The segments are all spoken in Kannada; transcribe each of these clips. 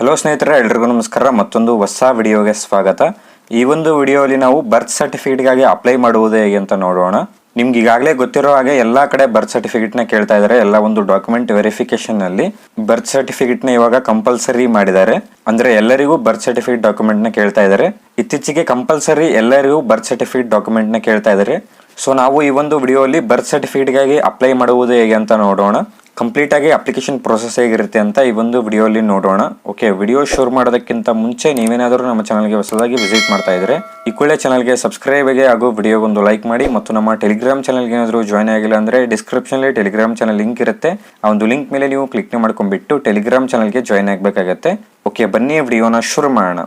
ಹಲೋ ಸ್ನೇಹಿತರೆ, ಎಲ್ರಿಗೂ ನಮಸ್ಕಾರ. ಮತ್ತೊಂದು ಹೊಸ ವಿಡಿಯೋಗೆ ಸ್ವಾಗತ. ಈ ಒಂದು ವಿಡಿಯೋಲಿ ನಾವು ಬರ್ತ್ ಸರ್ಟಿಫಿಕೇಟ್ಗಾಗಿ ಅಪ್ಲೈ ಮಾಡುವುದು ಹೇಗೆ ಅಂತ ನೋಡೋಣ. ನಿಮ್ಗೆ ಈಗಾಗಲೇ ಗೊತ್ತಿರೋ ಹಾಗೆ ಎಲ್ಲ ಕಡೆ ಬರ್ತ್ ಸರ್ಟಿಫಿಕೇಟ್ನ ಕೇಳ್ತಾ ಇದ್ದಾರೆ. ಎಲ್ಲ ಒಂದು ಡಾಕ್ಯುಮೆಂಟ್ ವೆರಿಫಿಕೇಶನ್ ಅಲ್ಲಿ ಬರ್ತ್ ಸರ್ಟಿಫಿಕೇಟ್ನ ಇವಾಗ ಕಂಪಲ್ಸರಿ ಮಾಡಿದ್ದಾರೆ. ಅಂದ್ರೆ ಎಲ್ಲರಿಗೂ ಬರ್ತ್ ಸರ್ಟಿಫಿಕೇಟ್ ಡಾಕ್ಯುಮೆಂಟ್ನ ಕೇಳ್ತಾ ಇದ್ದಾರೆ. ಇತ್ತೀಚೆಗೆ ಕಂಪಲ್ಸರಿ ಎಲ್ಲರಿಗೂ ಬರ್ತ್ ಸರ್ಟಿಫಿಕೇಟ್ ಡಾಕ್ಯುಮೆಂಟ್ನ ಕೇಳ್ತಾ ಇದ್ದಾರೆ. ಸೊ ನಾವು ಈ ಒಂದು ವಿಡಿಯೋಲಿ ಬರ್ತ್ ಸರ್ಟಿಫಿಕೇಟ್ಗಾಗಿ ಅಪ್ಲೈ ಮಾಡುವುದು ಹೇಗೆ ಅಂತ ನೋಡೋಣ. ಕಂಪ್ಲೀಟ್ ಆಗಿ ಅಪ್ಲಿಕೇಶನ್ ಪ್ರೊಸೆಸ್ ಹೇಗಿರುತ್ತೆ ಅಂತ ಈ ಒಂದು ವಿಡಿಯೋಲಿ ನೋಡೋಣ. ಓಕೆ ವಿಡಿಯೋ ಶೋರ್ ಮಾಡೋದಕ್ಕಿಂತ ಮುಂಚೆ ನೀವೇನಾದರೂ ನಮ್ಮ ಚಾನಲ್ಗೆ ಹೊಸದಾಗಿ ವಿಸಿಟ್ ಮಾಡ್ತಾ ಇದ್ರೆ, ಈ ಕೂಡಲೇ ಚಾನಲ್ಗೆ ಸಬ್ಸ್ಕ್ರೈಬ್ ಆಗಿ ಹಾಗೂ ವಿಡಿಯೋಗೊಂದು ಲೈಕ್ ಮಾಡಿ ಮತ್ತು ನಮ್ಮ ಟೆಲಿಗ್ರಾಮ್ ಚಾನಲ್ಗೆ ಏನಾದರೂ ಜಾಯ್ನ್ ಆಗಿಲ್ಲ ಅಂದರೆ ಡಿಸ್ಕ್ರಿಪ್ಷನಲ್ಲಿ ಟೆಲಿಗ್ರಾಮ್ ಚಾನಲ್ ಲಿಂಕ್ ಇರುತ್ತೆ. ಆ ಒಂದು ಲಿಂಕ್ ಮೇಲೆ ನೀವು ಕ್ಲಿಕ್ ಮಾಡ್ಕೊಂಡ್ಬಿಟ್ಟು ಟೆಲಿಗ್ರಾಮ್ ಚಾನಲ್ಗೆ ಜಾಯ್ನ್ ಆಗಬೇಕಾಗತ್ತೆ. ಓಕೆ ಬನ್ನಿ ವಿಡಿಯೋನ ಶುರು ಮಾಡೋಣ.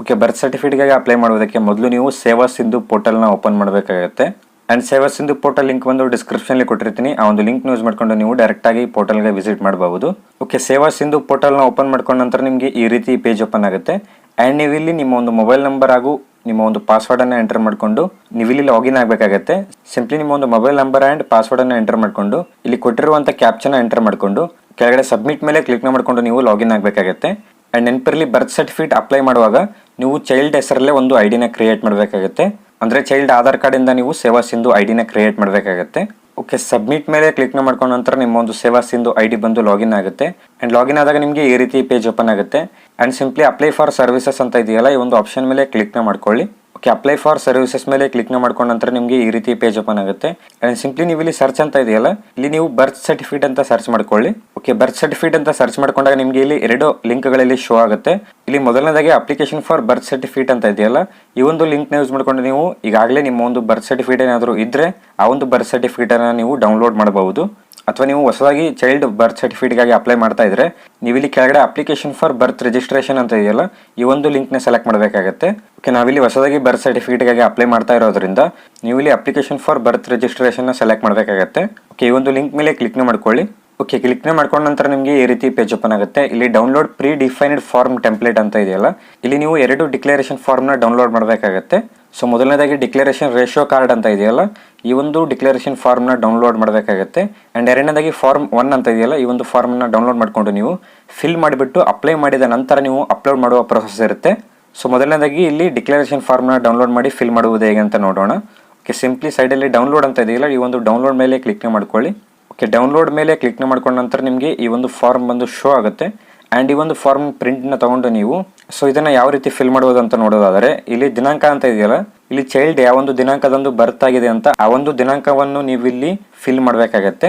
ಓಕೆ ಬರ್ತ್ ಸರ್ಟಿಫಿಕೇಟ್ಗಾಗಿ ಅಪ್ಲೈ ಮಾಡೋದಕ್ಕೆ ಮೊದಲು ನೀವು ಸೇವಾ ಸಿಂಧು ಪೋರ್ಟಲ್ನ ಓಪನ್ ಮಾಡಬೇಕಾಗತ್ತೆ. And Seva Sindhu portal link ಬಂದು ಡಿಸ್ಕ್ರಿಪ್ಷನ್ಲಿ ಕೊಟ್ಟಿರ್ತೀನಿ. ಆ ಒಂದು ಲಿಂಕ್ ಯೂಸ್ ಮಾಡ್ಕೊಂಡು ನೀವು ಡೈರೆಕ್ಟಾಗಿ ಪೋರ್ಟಲ್ಗೆ ವಿಸಿಟ್ ಮಾಡಬಹುದು. ಓಕೆ ಸೇವಾ ಸಿಂಧು ಪೋರ್ಟಲ್ನ ಓಪನ್ ಮಾಡ್ಕೊಂಡ ನಂತರ ನಿಮಗೆ ಈ ರೀತಿ ಪೇಜ್ ಓಪನ್ ಆಗುತ್ತೆ. ಆ್ಯಂಡ್ ನೀವು ಇಲ್ಲಿ ನಿಮ್ಮ ಒಂದು ಮೊಬೈಲ್ ನಂಬರ್ ಹಾಗೂ ನಿಮ್ಮ ಒಂದು ಪಾಸ್ವರ್ಡನ್ನು ಎಂಟರ್ ಮಾಡಿಕೊಂಡು ನೀವು ಇಲ್ಲಿ ಲಾಗಿನ್ ಆಗಬೇಕಾಗತ್ತೆ. ಸಿಂಪ್ಲಿ ನಿಮ್ಮ ಒಂದು ಮೊಬೈಲ್ ನಂಬರ್ ಆ್ಯಂಡ್ ಪಾಸ್ವರ್ಡನ್ನು ಎಂಟರ್ ಮಾಡಿಕೊಂಡು, ಇಲ್ಲಿ ಕೊಟ್ಟಿರುವಂಥ ಕ್ಯಾಪ್ಚನ ಎಂಟರ್ ಮಾಡಿಕೊಂಡು, ಕೆಳಗಡೆ ಸಬ್ಮಿಟ್ ಮೇಲೆ ಕ್ಲಿಕ್ ಮಾಡಿಕೊಂಡು ನೀವು ಲಾಗಿನ್ ಆಗಬೇಕಾಗತ್ತೆ. ಆ್ಯಂಡ್ ನೆನಪಿರಲಿ ಬರ್ತ್ ಸರ್ಟಿಫಿಕೇಟ್ ಅಪ್ಲೈ ಮಾಡುವಾಗ, ನೀವು ಚೈಲ್ಡ್ ಹೆಸರಲ್ಲೇ ಒಂದು ಐ ಡಿನ ಕ್ರಿಯೇಟ್ ಮಾಡಬೇಕಾಗತ್ತೆ. ಅಂದರೆ ಚೈಲ್ಡ್ ಆಧಾರ್ ಕಾರ್ಡಿಂದ ನೀವು ಸೇವಾ ಸಿಂಧು ಐ ಡಿನ ಕ್ರಿಯೇಟ್ ಮಾಡಬೇಕಾಗತ್ತೆ. ಓಕೆ ಸಬ್ಮಿಟ್ ಮೇಲೆ ಕ್ಲಿಕ್ ಮಾಡ್ಕೊಂಡ ನಂತರ ನಿಮ್ಮ ಒಂದು ಸೇವಾ ಸಿಂಧು ಐ ಡಿ ಬಂದು ಲಾಗಿನ್ ಆಗುತ್ತೆ. ಆ್ಯಂಡ್ ಲಾಗಿನ್ ಆದಾಗ ನಿಮಗೆ ಈ ರೀತಿ ಪೇಜ್ ಓಪನ್ ಆಗುತ್ತೆ. And simply apply for services ಅಂತ ಇದೆಯಲ್ಲ, ಈ ಒಂದು ಆಪ್ಷನ್ ಮೇಲೆ ಕ್ಲಿಕ್ನ ಮಾಡ್ಕೊಳ್ಳಿ. ಓಕೆ ಅಪ್ಲೈ ಫಾರ್ ಸರ್ವಿಸಸ್ ಮೇಲೆ ಕ್ಲಿಕ್ ಮಾಡ್ಕೊಂಡ ನಂತರ ನಿಮಗೆ ಈ ರೀತಿ ಪೇಜ್ ಓಪನ್ ಆಗುತ್ತೆ. ಆ್ಯಂಡ್ ಸಿಂಪ್ಲಿ ನೀವು ಇಲ್ಲಿ ಸರ್ಚ್ ಅಂತ ಇದೆಯಲ್ಲ, ಇಲ್ಲಿ ನೀವು ಬರ್ತ್ ಸರ್ಟಿಫಿಕೇಟ್ ಅಂತ ಸರ್ಚ್ ಮಾಡ್ಕೊಳ್ಳಿ. ಓಕೆ ಬರ್ತ್ ಸರ್ಟಿಫಿಕೇಟ್ ಅಂತ ಸರ್ಚ್ ಮಾಡ್ಕೊಂಡಾಗ ನಿಮಗೆ ಇಲ್ಲಿ ಎರಡು ಲಿಂಕ್ಗಳಲ್ಲಿ ಶೋ ಆಗುತ್ತೆ. ಇಲ್ಲಿ ಮೊದಲನೇದಾಗಿ ಅಪ್ಲಿಕೇಶನ್ ಫಾರ್ ಬರ್ತ್ ಸರ್ಟಿಫಿಕೇಟ್ ಅಂತ ಇದೆಯಲ್ಲ, ಈ ಒಂದು ಲಿಂಕ್ನ ಯೂಸ್ ಮಾಡ್ಕೊಂಡು ನೀವು ಈಗಾಗಲೇ ನಿಮ್ಮ ಒಂದು ಬರ್ತ್ ಸರ್ಟಿಫಿಕೇಟ್ ಏನಾದರೂ ಇದ್ರೆ, ಆ ಒಂದು ಬರ್ತ್ ಸರ್ಟಿಫಿಕೇಟನ್ನು ನೀವು ಡೌನ್ಲೋಡ್ ಮಾಡಬಹುದು. ಅಥವಾ ನೀವು ಹೊಸದಾಗಿ ಚೈಲ್ಡ್ ಬರ್ತ್ ಸರ್ಟಿಫಿಕೇಟ್ಗಾಗಿ ಅಪ್ಲೈ ಮಾಡ್ತಾ ಇದ್ರೆ, ನೀವು ಇಲ್ಲಿ ಕೆಳಗಡೆ ಅಪ್ಲಿಕೇಶನ್ ಫಾರ್ ಬರ್ತ್ ರಿಜಿಸ್ಟ್ರೇಷನ್ ಅಂತ ಇದೆಯಲ್ಲ, ಈ ಒಂದು ಲಿಂಕ್ನ ಸೆಲೆಕ್ಟ್ ಮಾಡಬೇಕಾಗತ್ತೆ. ಓಕೆ ನಾವಿಲ್ಲಿ ಹೊಸದಾಗಿ ಬರ್ತ್ ಸರ್ಟಿಫಿಕೇಟ್ಗಾಗಿ ಅಪ್ಲೈ ಮಾಡ್ತಾ ಇರೋದ್ರಿಂದ, ನೀವು ಇಲ್ಲಿ ಅಪ್ಲಿಕೇಶನ್ ಫಾರ್ ಬರ್ತ್ ರಿಜಿಸ್ಟ್ರೇಷನ್ನ ಸೆಲೆಕ್ಟ್ ಮಾಡಬೇಕಾಗತ್ತೆ. ಓಕೆ ಈ ಒಂದು ಲಿಂಕ್ ಮೇಲೆ ಕ್ಲಿಕ್ನ ಮಾಡ್ಕೊಳ್ಳಿ. ಓಕೆ ಕ್ಲಿಕ್ನ ಮಾಡ್ಕೊಂಡ ನಂತರ ನಿಮಗೆ ಈ ರೀತಿ ಪೇಜ್ ಓಪನ್ ಆಗುತ್ತೆ. ಇಲ್ಲಿ download predefined form template ಅಂತ ಇದೆಯಲ್ಲ, ಇಲ್ಲಿ ನೀವು ಎರಡು ಡಿಕ್ಲರೇಷನ್ ಫಾರ್ಮ್ನ ಡೌನ್ಲೋಡ್ ಮಾಡಬೇಕಾಗತ್ತೆ. ಸೊ ಮೊದಲನೇದಾಗಿ ಡಿಕ್ಲರೇಷನ್ ರೇಷಿಯೋ ಕಾರ್ಡ್ ಅಂತ ಇದೆಯಲ್ಲ ಈ ಒಂದು ಡಿಕ್ಲರೇಷನ್ ಫಾರ್ಮ್ನ ಡೌನ್ಲೋಡ್ ಮಾಡಬೇಕಾಗತ್ತೆ. ಆ್ಯಂಡ್ ಎರಡನೇದಾಗಿ ಫಾರ್ಮ್ ಒನ್ ಅಂತ ಇದೆಯಲ್ಲ, ಈ ಒಂದು ಫಾರ್ಮ್ನ ಡೌನ್ಲೋಡ್ ಮಾಡಿಕೊಂಡು ನೀವು ಫಿಲ್ ಮಾಡಿಬಿಟ್ಟು ಅಪ್ಲೈ ಮಾಡಿದ ನಂತರ ನೀವು ಅಪ್ಲೋಡ್ ಮಾಡುವ ಪ್ರೊಸೆಸ್ ಇರುತ್ತೆ. ಸೊ ಮೊದಲನೇದಾಗಿ ಇಲ್ಲಿ ಡಿಕ್ಲರೇಷನ್ ಫಾರ್ಮ್ನ ಡೌನ್ಲೋಡ್ ಮಾಡಿ ಫಿಲ್ ಮಾಡುವುದು ಹೇಗೆ ಅಂತ ನೋಡೋಣ. ಓಕೆ ಸಿಂಪ್ಲಿ ಸೈಡಲ್ಲಿ ಡೌನ್ಲೋಡ್ ಅಂತ ಇದೆಯಲ್ಲ, ಈ ಒಂದು ಡೌನ್ಲೋಡ್ ಮೇಲೆ ಕ್ಲಿಕ್ ಮಾಡ್ಕೊಳ್ಳಿ. ಓಕೆ ಡೌನ್ಲೋಡ್ ಮೇಲೆ ಕ್ಲಿಕ್ ಮಾಡ್ಕೊಂಡ ನಂತರ ನಿಮಗೆ ಈ ಒಂದು ಫಾರ್ಮ್ ಬಂದು ಶೋ ಆಗುತ್ತೆ. ಆ್ಯಂಡ್ ಈ ಒಂದು ಫಾರ್ಮ್ ಪ್ರಿಂಟ್ನ ತೊಗೊಂಡು ನೀವು ಸೊ ಇದನ್ನು ಯಾವ ರೀತಿ ಫಿಲ್ ಮಾಡುವುದು ಅಂತ ನೋಡೋದಾದರೆ, ಇಲ್ಲಿ ದಿನಾಂಕ ಅಂತ ಇದೆಯಲ್ಲ ಇಲ್ಲಿ ಚೈಲ್ಡ್ ಯಾವ ಒಂದು ದಿನಾಂಕದಂದು ಬರ್ತ್ ಆಗಿದೆ ಅಂತ ಆ ಒಂದು ದಿನಾಂಕವನ್ನು ನೀವು ಇಲ್ಲಿ ಫಿಲ್ ಮಾಡಬೇಕಾಗತ್ತೆ.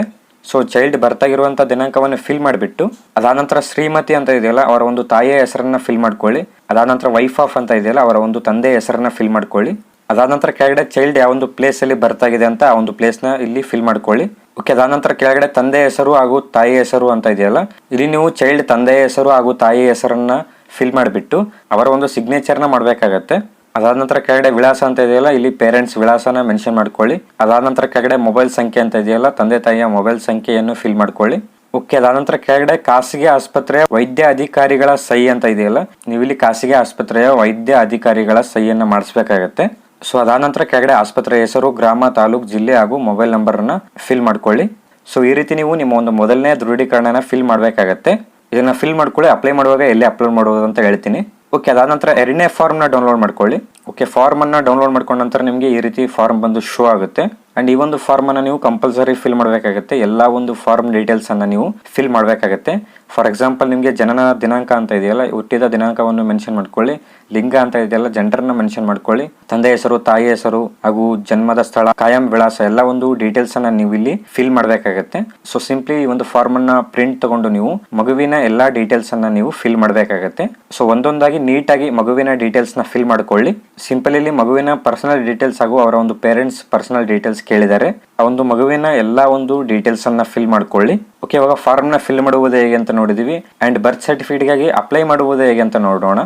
ಸೊ ಚೈಲ್ಡ್ ಬರ್ತ್ ಆಗಿರುವಂತಹ ದಿನಾಂಕವನ್ನು ಫಿಲ್ ಮಾಡಿಬಿಟ್ಟು ಅದಾನಂತರ ಶ್ರೀಮತಿ ಅಂತ ಇದೆಯಲ್ಲ, ಅವರ ಒಂದು ತಾಯಿಯ ಹೆಸರನ್ನ ಫಿಲ್ ಮಾಡ್ಕೊಳ್ಳಿ. ಅದಾನಂತರ ವೈಫ್ ಆಫ್ ಅಂತ ಇದೆಯಲ್ಲ, ಅವರ ಒಂದು ತಂದೆಯ ಹೆಸರನ್ನ ಫಿಲ್ ಮಾಡ್ಕೊಳ್ಳಿ. ಅದಾದ ನಂತರ ಕೆಳಗಡೆ ಚೈಲ್ಡ್ ಯಾವ ಒಂದು ಪ್ಲೇಸ್ ಅಲ್ಲಿ ಬರ್ತಾಗಿದೆ ಅಂತ ಆ ಒಂದು ಪ್ಲೇಸ್ನ ಇಲ್ಲಿ ಫಿಲ್ ಮಾಡ್ಕೊಳ್ಳಿ. ಓಕೆ ಅದಾದ ನಂತರ ಕೆಳಗಡೆ ತಂದೆ ಹೆಸರು ಹಾಗೂ ತಾಯಿ ಹೆಸರು ಅಂತ ಇದೆಯಲ್ಲ, ಇಲ್ಲಿ ನೀವು ಚೈಲ್ಡ್ ತಂದೆಯ ಹೆಸರು ಹಾಗೂ ತಾಯಿಯ ಹೆಸರನ್ನ ಫಿಲ್ ಮಾಡಿಬಿಟ್ಟು, ಅವರ ಒಂದು ಸಿಗ್ನೇಚರ್ನ ಮಾಡಬೇಕಾಗತ್ತೆ. ಅದಾದ ನಂತರ ಕೆಳಗಡೆ ವಿಳಾಸ ಅಂತ ಇದೆಯಲ್ಲ, ಇಲ್ಲಿ ಪೇರೆಂಟ್ಸ್ ವಿಳಾಸನ ಮೆನ್ಷನ್ ಮಾಡ್ಕೊಳ್ಳಿ. ಅದಾದ ನಂತರ ಕೆಳಗಡೆ ಮೊಬೈಲ್ ಸಂಖ್ಯೆ ಅಂತ ಇದೆಯಲ್ಲ, ತಂದೆ ತಾಯಿಯ ಮೊಬೈಲ್ ಸಂಖ್ಯೆಯನ್ನು ಫಿಲ್ ಮಾಡ್ಕೊಳ್ಳಿ. ಓಕೆ ಅದಾದ ನಂತರ ಕೆಳಗಡೆ ಖಾಸಗಿ ಆಸ್ಪತ್ರೆಯ ವೈದ್ಯ ಅಧಿಕಾರಿಗಳ ಸಹಿ ಅಂತ ಇದೆಯಲ್ಲ, ನೀವು ಇಲ್ಲಿ ಖಾಸಗಿ ಆಸ್ಪತ್ರೆಯ ವೈದ್ಯ ಅಧಿಕಾರಿಗಳ ಸಹಿಯನ್ನು ಮಾಡಿಸ್ಬೇಕಾಗತ್ತೆ. ಸೊ ಅದಾದ ನಂತರ ಕೆಳಗಡೆ ಆಸ್ಪತ್ರೆ ಹೆಸರು, ಗ್ರಾಮ, ತಾಲೂಕ್, ಜಿಲ್ಲೆ ಹಾಗೂ ಮೊಬೈಲ್ ನಂಬರ್ನ ಫಿಲ್ ಮಾಡ್ಕೊಳ್ಳಿ. ಸೊ ಈ ರೀತಿ ನೀವು ನಿಮ್ಮ ಒಂದು ಮೊದಲನೇ ದೃಢೀಕರಣನ ಫಿಲ್ ಮಾಡಬೇಕಾಗತ್ತೆ. ಇದನ್ನ ಫಿಲ್ ಮಾಡ್ಕೊಳ್ಳಿ ಅಪ್ಲೈ ಮಾಡುವಾಗ ಎಲ್ಲಿ ಅಪ್ಲೋಡ್ ಮಾಡುವುದು ಅಂತ ಹೇಳ್ತೀನಿ. ಓಕೆ ಅದಾದ ನಂತರ ಎರಡನೇ ಫಾರ್ಮ್ನ ಡೌನ್ಲೋಡ್ ಮಾಡ್ಕೊಳ್ಳಿ. ಓಕೆ ಫಾರ್ಮನ್ನು ಡೌನ್ಲೋಡ್ ಮಾಡ್ಕೊಂಡ ನಂತರ ನಿಮಗೆ ಈ ರೀತಿ ಫಾರ್ಮ್ ಬಂದು ಶೋ ಆಗುತ್ತೆ. ಆ್ಯಂಡ್ ಈ ಒಂದು ಫಾರ್ಮನ್ನು ನೀವು ಕಂಪಲ್ಸರಿ ಫಿಲ್ ಮಾಡಬೇಕಾಗುತ್ತೆ. ಎಲ್ಲ ಒಂದು ಫಾರ್ಮ್ ಡೀಟೇಲ್ಸನ್ನು ನೀವು ಫಿಲ್ ಮಾಡಬೇಕಾಗುತ್ತೆ. ಫಾರ್ ಎಕ್ಸಾಂಪಲ್ ನಿಮಗೆ ಜನನ ದಿನಾಂಕ ಅಂತ ಇದೆಯಲ್ಲ ಹುಟ್ಟಿದ ದಿನಾಂಕವನ್ನು ಮೆನ್ಷನ್ ಮಾಡ್ಕೊಳ್ಳಿ. ಲಿಂಗ ಅಂತ ಇದೆಯಲ್ಲ ಜೆಂಡರ್ನ ಮೆನ್ಷನ್ ಮಾಡ್ಕೊಳ್ಳಿ. ತಂದೆ ಹೆಸರು, ತಾಯಿ ಹೆಸರು, ಹಾಗೂ ಜನ್ಮದ ಸ್ಥಳ, ಕಾಯಂ ವಿಳಾಸ, ಎಲ್ಲ ಒಂದು ಡೀಟೇಲ್ಸ್ ಅನ್ನ ನೀವು ಇಲ್ಲಿ ಫಿಲ್ ಮಾಡಬೇಕಾಗುತ್ತೆ. ಸೊ ಸಿಂಪ್ಲಿ ಈ ಒಂದು ಫಾರ್ಮ್ ಅನ್ನ ಪ್ರಿಂಟ್ ತಗೊಂಡು ನೀವು ಮಗುವಿನ ಎಲ್ಲ ಡೀಟೇಲ್ಸ್ ಅನ್ನ ನೀವು ಫಿಲ್ ಮಾಡಬೇಕಾಗತ್ತೆ. ಸೊ ಒಂದೊಂದಾಗಿ ನೀಟಾಗಿ ಮಗುವಿನ ಡೀಟೇಲ್ಸ್ನ ಫಿಲ್ ಮಾಡ್ಕೊಳ್ಳಿ. ಸಿಂಪಲ್ ಮಗುವಿನ ಪರ್ಸನಲ್ ಡೀಟೇಲ್ಸ್ ಹಾಗೂ ಅವರ ಒಂದು ಪೇರೆಂಟ್ಸ್ ಪರ್ಸನಲ್ ಡೀಟೇಲ್ಸ್ ಕೇಳಿದ್ದಾರೆ. ಆ ಒಂದು ಮಗುವಿನ ಎಲ್ಲಾ ಒಂದು ಡೀಟೇಲ್ಸ್ ಅನ್ನ ಫಿಲ್ ಮಾಡ್ಕೊಳ್ಳಿ. ಓಕೆ ಇವಾಗ ಫಾರ್ಮ್ನ ಫಿಲ್ ಮಾಡುವುದು ಹೇಗೆ ಅಂತ ನೋಡಿದೀವಿ. ಅಂಡ್ ಬರ್ತ್ ಸರ್ಟಿಫಿಕೇಟ್ಗಾಗಿ ಅಪ್ಲೈ ಮಾಡುವುದು ಹೇಗೆ ಅಂತ ನೋಡೋಣ.